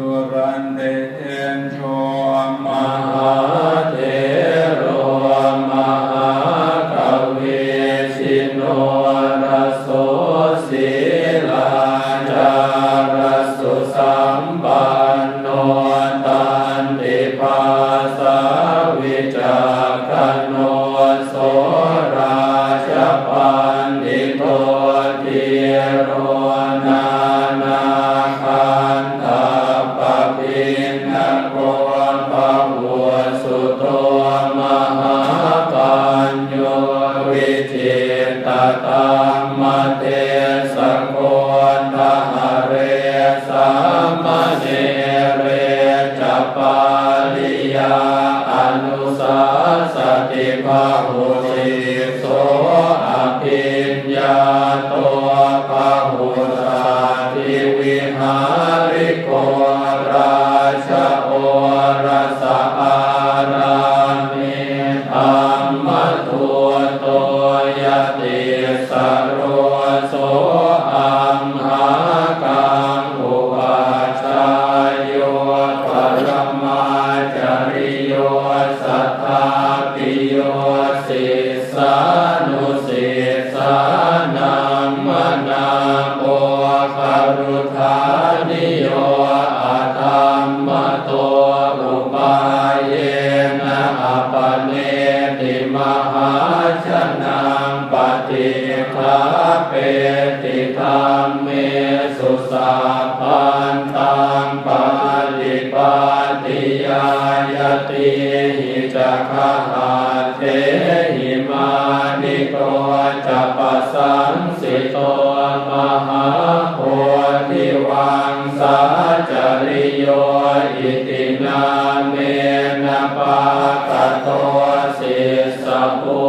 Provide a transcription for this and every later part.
สุรันเตนโชมหาหาเทโรมหากวีชิโนรโสศิลาจารสุสัมปันโนตันติภาสา ติโสอภิญญาโตภาหุราทิวิหาริโกราชโอรสอารามิธรรมทุโตยติสโรโส โมคารุธานิ อิตินาเมนะปะตะโตสิสะปุ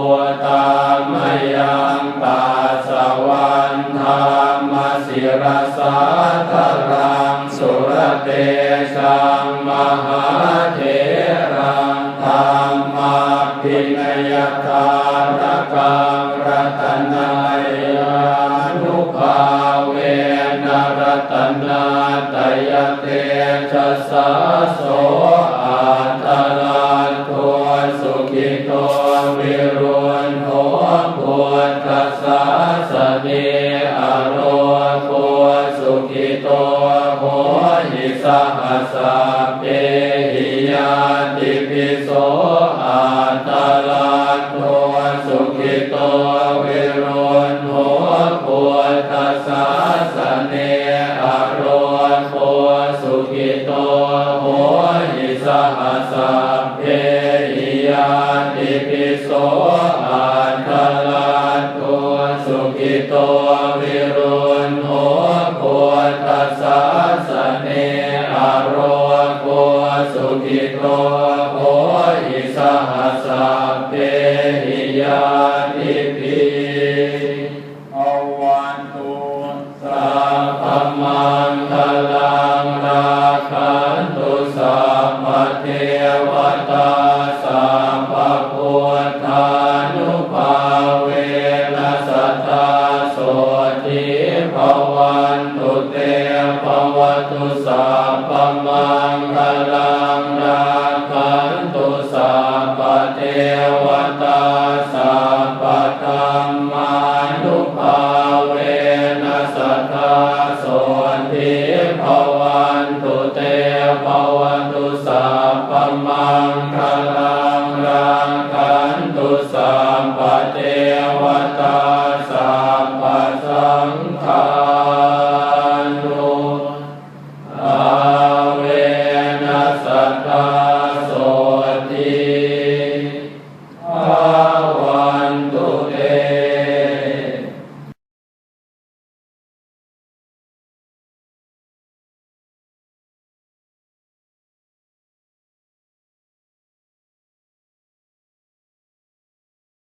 ตามยังปัสสวันธรรมสิรสาธรังสุรเต เตชะสาโสอาตลาโทสุขิโตวิรุณโหพุทธัสสะสเนอโรโคสุขิโตโหหิสหัสสะเปหิยาติปิโส หิสหัสสเพหิยาติปิโสอาตลาโทสุขิโตวิรุณโหพุทธัสสะสเนอโรโคสุขิโตโหหิสหัสสะเพหิยาติปิอวันตุสัพพมังคลั มังคลังนาคันตุสัพเทวตาสัพธรรมานุภาเวนัสทาโสทิภวันตุเตภวันตุสัพมังคลังนาคันตุสัพเทวตาสัพสังฆา